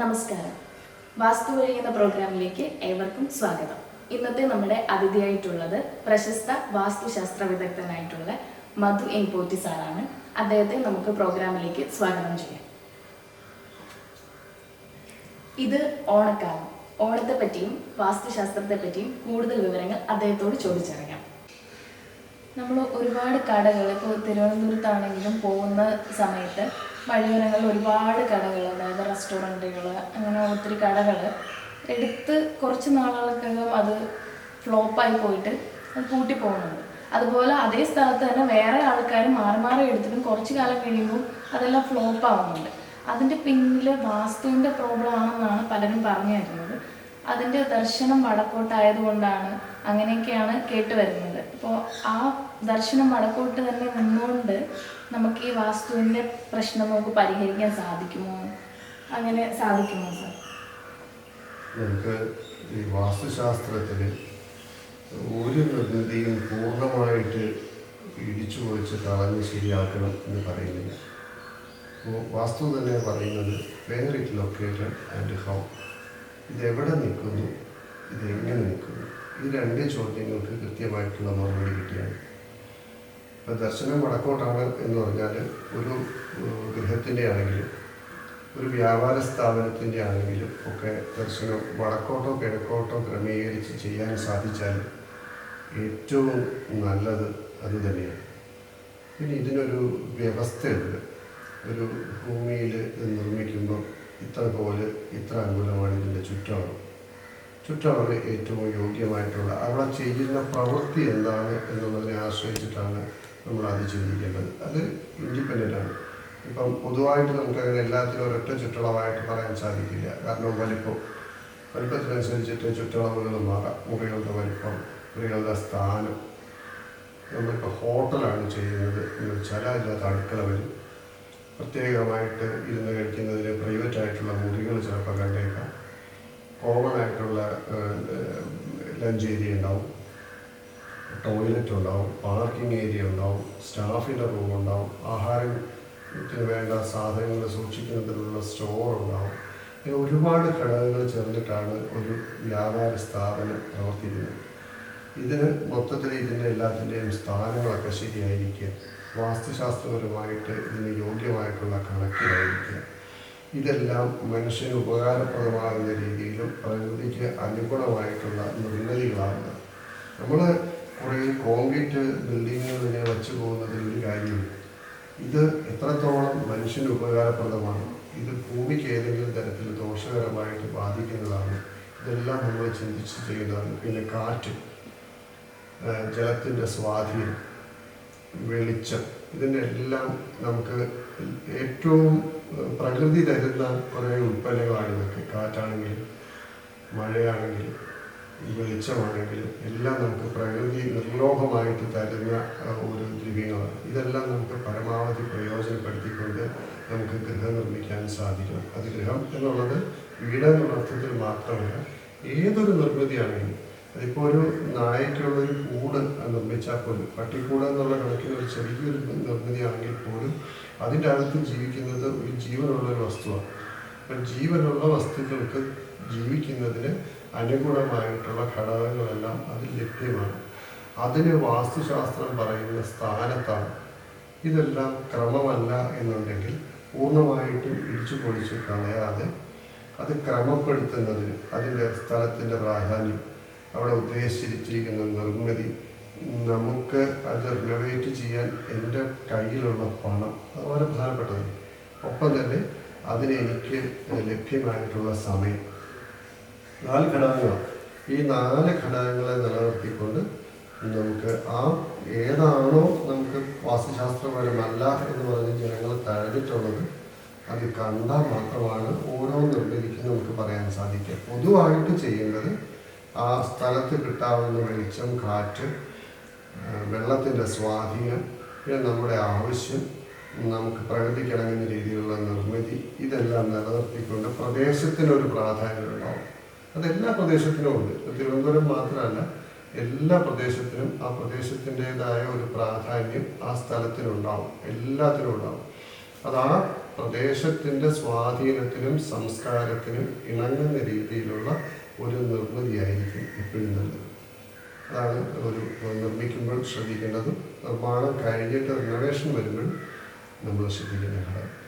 നമസ്കാരം. വാസ്തുവഴി എന്ന പ്രോഗ്രാമിലേക്ക് ഏവർക്കും സ്വാഗതം. ഇന്നത്തെ നമ്മുടെ അതിഥിയായിട്ടുള്ളത് പ്രശസ്ത വാസ്തുശാസ്ത്ര വിദഗ്ധനായിട്ടുള്ള മധു എൻ പോറ്റി സാറാണ്. അദ്ദേഹത്തെ നമുക്ക് പ്രോഗ്രാമിലേക്ക് സ്വാഗതം ചെയ്യാം. ഇത് ഓണക്കാലം. ഓണത്തെ പറ്റിയും വാസ്തുശാസ്ത്രത്തെ പറ്റിയും കൂടുതൽ വിവരങ്ങൾ അദ്ദേഹത്തോട് ചോദിച്ചറിയാം. നമ്മൾ ഒരുപാട് കടകൾ ഇപ്പോൾ തിരുവനന്തപുരത്താണെങ്കിലും പോകുന്ന സമയത്ത് വഴിയോരങ്ങളിൽ ഒരുപാട് കടകൾ അതായത് റെസ്റ്റോറന്റുകൾ അങ്ങനെ ഒത്തിരി കടകൾ എടുത്ത് കുറച്ച് നാളുകൾക്കകം അത് ഫ്ലോപ്പായി പോയിട്ട് അത് പൂട്ടി പോകുന്നുണ്ട്. അതുപോലെ അതേ സ്ഥലത്ത് തന്നെ വേറെ ആൾക്കാർ മാറി മാറി എടുത്തിട്ടും കുറച്ച് കാലം കഴിയുമ്പോൾ അതെല്ലാം ഫ്ലോപ്പ് ആവുന്നുണ്ട്. അതിന്റെ പിന്നിൽ വാസ്തുവിന്റെ പ്രോബ്ലം ആണെന്നാണ് പലരും പറഞ്ഞു തരുന്നത് അതിന്റെ ദർശനം വടക്കോട്ടായതുകൊണ്ടാണ് അങ്ങനെയൊക്കെയാണ് കേട്ട് വരുന്നത്. അപ്പോൾ ആ ദർശനം വടക്കോട്ട് തന്നെ നിന്നുകൊണ്ട് നമുക്ക് ഈ വാസ്തുവിന്റെ പ്രശ്നം നമുക്ക് പരിഹരിക്കാൻ സാധിക്കുമോ? അങ്ങനെ സാധിക്കുമോ സാർ? നമുക്ക് ഈ വാസ്തുശാസ്ത്രത്തിൽ ഒരു പ്രകൃതിയും പൂർണമായിട്ട് ഇടിച്ചു പൊളിച്ച് കളഞ്ഞ് ശരിയാക്കണം എന്ന് പറയുന്നില്ല. അപ്പോൾ വാസ്തു തന്നെ പറയുന്നത് where it located and how ഇതെവിടെ നിൽക്കുന്നു? ഇതെങ്ങനെ നിൽക്കുന്നു? ഈ രണ്ട് ചോദ്യങ്ങൾക്ക് കൃത്യമായിട്ടുള്ള മറുപടി കിട്ടിയാണ്. ഇപ്പം ദർശനം വടക്കോട്ടാണ് എന്ന് പറഞ്ഞാൽ ഒരു ഗൃഹത്തിന്റെ ആണെങ്കിലും ഒരു വ്യാപാര സ്ഥാപനത്തിന്റെ ആണെങ്കിലും ഒക്കെ ദർശനം വടക്കോട്ടോ കിഴക്കോട്ടോ ക്രമീകരിച്ച് ചെയ്യാൻ സാധിച്ചാൽ ഏറ്റവും നല്ലത് അത് തന്നെയാണ്. പിന്നെ ഇതിനൊരു വ്യവസ്ഥയുണ്ട്. ഒരു ഭൂമിയിൽ നിർമ്മിക്കുമ്പോൾ ഇത്ര പോലെ ഇത്ര അങ്കുലമാണ് ഇതിന്റെ ചുറ്റളവ് ചുറ്റളവ് ഏറ്റവും യോഗ്യമായിട്ടുള്ള അവിടെ ചെയ്യുന്ന പ്രവൃത്തി എന്താണ് എന്നുള്ളതിനെ ആശ്രയിച്ചിട്ടാണ് നമ്മൾ അത് ചിന്തിക്കേണ്ടത്. അത് ഇൻഡിപെൻഡന്റ് ആണ്. ഇപ്പം പൊതുവായിട്ട് നമുക്ക് അങ്ങനെ എല്ലാത്തിനും ഒരൊറ്റ ചുറ്റളവായിട്ട് പറയാൻ സാധിക്കില്ല. കാരണം വലിപ്പം. വലിപ്പത്തിനനുസരിച്ചിട്ട് ചുറ്റളവുകൾ മാറാം. മുറികളുടെ വലിപ്പം മുറികളുടെ സ്ഥാനം. നമ്മളിപ്പോൾ ഹോട്ടലാണ് ചെയ്യുന്നത് എന്ന് വെച്ചാൽ അടുക്കള വരും. പ്രത്യേകമായിട്ട് ഇരുന്ന് കഴിക്കുന്നതിന് പ്രൈവറ്റ് ആയിട്ടുള്ള മുറികൾ ചിലപ്പോൾ കണ്ടേക്കാം. കോമൺ ആയിട്ടുള്ള ലഞ്ച് ഏരിയ ഉണ്ടാവും. ടോയ്ലറ്റ് ഉണ്ടാവും പാർക്കിംഗ് ഏരിയ ഉണ്ടാവും സ്റ്റാഫിന്റെ റൂം ഉണ്ടാവും ആഹാരത്തിന് വേണ്ട സാധനങ്ങൾ സൂക്ഷിക്കുന്നതിനുള്ള സ്റ്റോർ ഉണ്ടാവും. ഇങ്ങനെ ഒരുപാട് ഘടകങ്ങൾ ചേർന്നിട്ടാണ് ഒരു വ്യാപാര സ്ഥാപനം പ്രവർത്തിക്കുന്നത്. ഇതിന് മൊത്തത്തിൽ ഇതിന്റെ എല്ലാത്തിന്റെയും സ്ഥാനങ്ങളൊക്കെ ശരിയായിരിക്കുക വാസ്തുശാസ്ത്രപരമായിട്ട് ഇതിന് യോഗ്യമായിട്ടുള്ള കണക്കിലായിരിക്കുക. ഇതെല്ലാം മനുഷ്യന് ഉപകാരപ്രദമാകുന്ന രീതിയിലും പ്രകൃതിക്ക് അനുഗുണമായിട്ടുള്ള നിർമ്മിതികളാണ്. നമ്മൾ കുറേ കോൺക്രീറ്റ് ബിൽഡിങ്ങുകളിനെ വച്ചു പോകുന്നതിൽ ഒരു കാര്യമില്ല ഇത് എത്രത്തോളം മനുഷ്യന് ഉപകാരപ്രദമാണ് ഇത് ഭൂമിക്ക് ഏതെങ്കിലും തരത്തിൽ ദോഷകരമായിട്ട് ബാധിക്കുന്നതാണ് ഇതെല്ലാം നമ്മൾ ചിന്തിച്ച് ചെയ്യുന്നതാണ് പിന്നെ കാറ്റ് ജലത്തിന്റെ സ്വാധീനം. വെളിച്ചം. ഇതിന്റെ എല്ലാം നമുക്ക് ഏറ്റവും പ്രകൃതി തരുന്ന കുറേ ഉൽപ്പന്നങ്ങളാണ് ഇതൊക്കെ കാറ്റാണെങ്കിലും മഴയാണെങ്കിലും വെളിച്ചമാണെങ്കിലും എല്ലാം നമുക്ക് പ്രകൃതി നിർലോഭമായിട്ട് തരുന്ന ഒരു ദ്രവ്യങ്ങളാണ്. ഇതെല്ലാം നമുക്ക് പരമാവധി പ്രയോജനപ്പെടുത്തിക്കൊണ്ട് നമുക്ക് ഗൃഹം നിർമ്മിക്കാൻ സാധിക്കണം അത് ഗൃഹം എന്നുള്ളത് വീട് എന്നുള്ള അർത്ഥത്തിൽ മാത്രമല്ല ഏതൊരു നിർമ്മിതിയാണെങ്കിലും അതിപ്പോൾ ഒരു നായക്കുള്ള ഒരു കൂട് നിർമ്മിച്ചാൽ പോലും പട്ടിക്കൂട് എന്നുള്ള കണക്കിൽ ഒരു ചെറിയൊരു നിർമ്മിതിയാണെങ്കിൽ പോലും അതിന്റെ അകത്ത് ജീവിക്കുന്നത് ഒരു ജീവനുള്ള ഒരു വസ്തുവാണ്. അപ്പം ജീവനുള്ള വസ്തുക്കൾക്ക് ജീവിക്കുന്നതിന് അനുകൂലമായിട്ടുള്ള ഘടകങ്ങളെല്ലാം അതിൽ ലഭ്യമാണ്. അതിന് വാസ്തുശാസ്ത്രം പറയുന്ന സ്ഥാനത്താണ്. ഇതെല്ലാം ക്രമമല്ല എന്നുണ്ടെങ്കിൽ പൂർണമായിട്ടും ഇടിച്ചു പൊളിച്ച് കളയാതെ അത് ക്രമപ്പെടുത്തുന്നതിന് അതിന്റെ സ്ഥലത്തിന്റെ പ്രാധാന്യം അവിടെ ഉദ്ദേശിച്ചിരിക്കുന്ന നിർമ്മിതി നമുക്ക് അത് റിനോവേറ്റ് ചെയ്യാൻ എന്റെ കയ്യിലുള്ള പണം അത് വളരെ പ്രധാനപ്പെട്ടത്. ഒപ്പം തന്നെ അതിന് എനിക്ക് ലഭ്യമായിട്ടുള്ള സമയം. നാല് ഘടകങ്ങളാണ് ഈ നാല് ഘടകങ്ങളെ നിലനിർത്തിക്കൊണ്ട് നമുക്ക് ആ ഏതാണോ നമുക്ക് വാസ്തുശാസ്ത്രപരമല്ല എന്ന് പറഞ്ഞ് ജനങ്ങൾ തഴഞ്ഞിട്ടുള്ളത് അത് കണ്ടാൽ മാത്രമാണ് ഓരോ നിർമ്മിതിക്കും നമുക്ക് പറയാൻ സാധിക്കുക. പൊതുവായിട്ട് ചെയ്യുന്നത് ആ സ്ഥലത്ത് കിട്ടാവുന്ന വെളിച്ചം കാറ്റ് വെള്ളത്തിന്റെ സ്വാധീനം പിന്നെ നമ്മുടെ ആവശ്യം നമുക്ക് പ്രകൃതിക്കിണങ്ങുന്ന രീതിയിലുള്ള നിർമ്മിതി ഇതെല്ലാം നിലനിർത്തിക്കൊണ്ട് പ്രദേശത്തിനൊരു പ്രാധാന്യം ഉണ്ടാവും അതെല്ലാ പ്രദേശത്തിനും ഉണ്ട്. തിരുവനന്തപുരം മാത്രമല്ല എല്ലാ പ്രദേശത്തിനും ആ പ്രദേശത്തിന്റെതായ ഒരു പ്രാധാന്യം ആ സ്ഥലത്തിനുണ്ടാവും. എല്ലാത്തിനും ഉണ്ടാവും. അത് ആ പ്രദേശത്തിന്റെ സ്വാധീനത്തിനും സംസ്കാരത്തിനും ഇണങ്ങുന്ന രീതിയിലുള്ള ഒരു നിർമ്മിതിയായിരിക്കും എപ്പോഴും നല്ലത്. അതാണ് ഒരു നിർമ്മിക്കുമ്പോൾ ശ്രദ്ധിക്കേണ്ടതും. നിർമ്മാണം കഴിഞ്ഞിട്ട് റിനോവേഷൻ വരുമ്പോൾ നമ്മൾ ശ്രദ്ധിക്കേണ്ട ഘടകം.